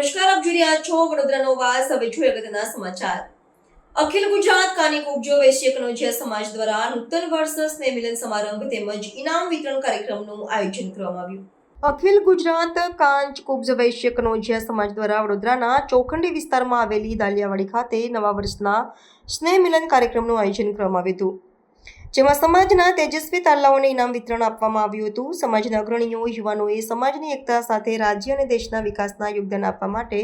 રહ્યા છો વડોદરાનો વાસ હવે જોઈએ અગત્યના સમાચાર. અખિલ ગુજરાત કાનિક ઉપજો વૈશ્ય કનોજિયા સમાજ દ્વારા નૂતન વર્ષ સ્નેહ મિલન સમારંભ તેમજ ઇનામ વિતરણ કાર્યક્રમનું આયોજન કરવામાં આવ્યું. અખિલ ગુજરાત કાંચ કુબ્જ વૈશ્ય કનોજિયા સમાજ દ્વારા વડોદરાના ચોખંડી વિસ્તારમાં આવેલી દાલિયાવાડી ખાતે નવા વર્ષના સ્નેહ મિલન કાર્યક્રમનું આયોજન કરવામાં આવ્યું હતું. જેમાં સમાજના તેજસ્વી તારલાઓને ઇનામ વિતરણ આપવામાં આવ્યું હતું. સમાજના અગ્રણીઓ, યુવાનોએ સમાજની એકતા સાથે રાજ્ય અને દેશના વિકાસના યોગદાન આપવા માટે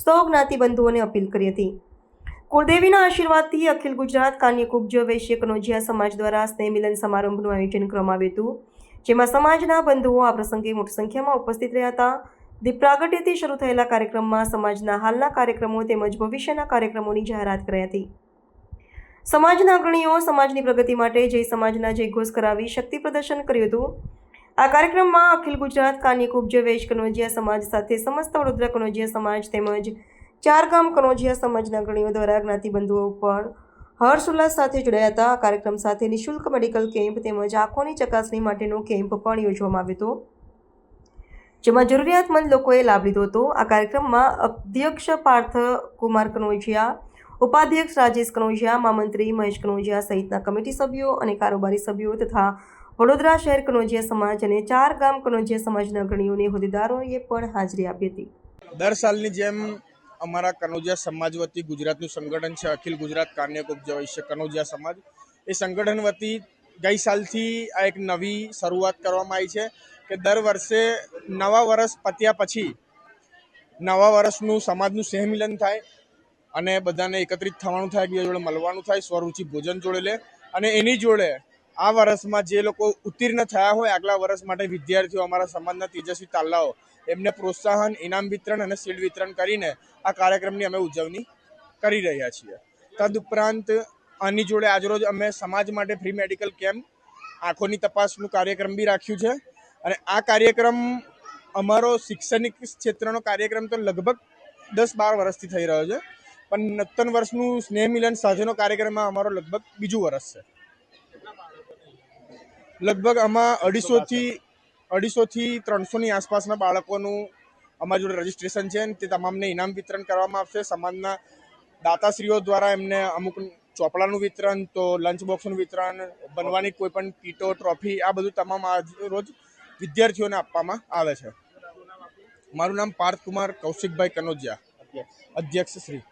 સૌ જ્ઞાતિબંધુઓને અપીલ કરી હતી. કુળદેવીના આશીર્વાદથી અખિલ ગુજરાત કાન્યકુબ્જ વૈશ્ય કનોજિયા સમાજ દ્વારા સ્નેહ મિલન સમારંભનું આયોજન કરવામાં આવ્યું હતું, જેમાં સમાજના બંધુઓ આ પ્રસંગે મોટી સંખ્યામાં ઉપસ્થિત રહ્યા હતા. દીપ પ્રાગટ્યથી શરૂ થયેલા કાર્યક્રમમાં સમાજના હાલના કાર્યક્રમો તેમજ ભવિષ્યના કાર્યક્રમોની જાહેરાત કરાઈ હતી. સમાજના અગ્રણીઓ સમાજની પ્રગતિ માટે જય સમાજના જયઘોષ કરાવી શક્તિ પ્રદર્શન કર્યું હતું. આ કાર્યક્રમમાં અખિલ ગુજરાત કાની કુબ્જ વેશ કનોજિયા સમાજ સાથે સમસ્ત વડોદરા કનોજિયા સમાજ તેમજ ચાર ગામ કનોજિયા સમાજના અગ્રણીઓ દ્વારા જ્ઞાતિબંધુઓ પણ હર્ષ ઉલ્લાસ સાથે જોડાયા હતા. આ કાર્યક્રમ સાથે નિઃશુલ્ક મેડિકલ કેમ્પ તેમજ આંખોની ચકાસણી માટેનો કેમ્પ પણ યોજવામાં આવ્યો હતો. જેમાં જરૂરિયાતમંદ લોકોએ લાભ લીધો હતો. આ કાર્યક્રમમાં અધ્યક્ષ પાર્થ કુમાર કનોજિયા ઉપાધ્યક્ષ રાજેશ કનોજિયા, મહામંત્રી મહેશ કનોજિયા સહિતના કમિટી સભ્યો અને કારોબારી સભ્યો તથા વડોદરા શહેર કનોજિયા સમાજ અને ચાર ગામ કનોજિયા સમાજના અગ્રણીઓને હોદ્દેદારોએ પણ હાજરી આપી હતી. દર સાલની જેમ અમારા કનોજિયા સમાજ વતી ગુજરાતનું સંગઠન છે, અખિલ ગુજરાત કાન્યક ઉપજ વૈશ્ય કનોજિયા સમાજ. એ સંગઠન વતી ગઈ સાલથી આ એક નવી શરૂઆત કરવામાં આવી છે કે દર વર્ષે નવા વર્ષ પત્યા પછી નવા વર્ષનું સમાજનું સહમિલન થાય. અને બધાને એકત્રિત થવાનું થાય એકબીજા જોડે મળવાનું થાય, સ્વરૂચિ ભોજન જોડે લે. અને એની જોડે આ વર્ષમાં જે લોકો ઉત્તીર્ણ થયા હોય, આગલા વર્ષ માટે વિદ્યાર્થીઓ, અમારા સમાજના તેજસ્વી તાલાઓ એમને પ્રોત્સાહન, ઇનામ વિતરણ અને શિલ્ડ વિતરણ કરીને આ કાર્યક્રમની અમે ઉજવણી કરી રહ્યા છીએ. તદુપરાંત આની જોડે આજરોજ અમે સમાજ માટે ફ્રી મેડિકલ કેમ્પ આંખોની તપાસનું કાર્યક્રમ બી રાખ્યું છે. અને આ કાર્યક્રમ અમારો શૈક્ષણિક ક્ષેત્રનો કાર્યક્રમ તો લગભગ દસ બાર વર્ષથી થઈ રહ્યો છે. પણ નૂતન વર્ષનું સ્નેહ મિલન સાથેનો કાર્યક્રમમાં અમારો લગભગ બીજું વર્ષ છે. લગભગ આમાં અઢીસોથી અઢીસોથી ત્રણસોની આસપાસના બાળકોનું અમારી જોડે રજીસ્ટ્રેશન છે અને તે તમામને ઇનામ વિતરણ કરવામાં આવશે. સમાજના દાતાશ્રીઓ દ્વારા એમને અમુક ચોપડાનું વિતરણ તો લંચ બોક્સનું વિતરણ બનવાની કોઈ પણ કીટો ટ્રોફી આ બધું તમામ આજ રોજ વિદ્યાર્થીઓને આપવામાં આવે છે. મારું નામ પાર્થ કુમાર કૌશિકભાઈ કનોજિયા અધ્યક્ષ. શ્રી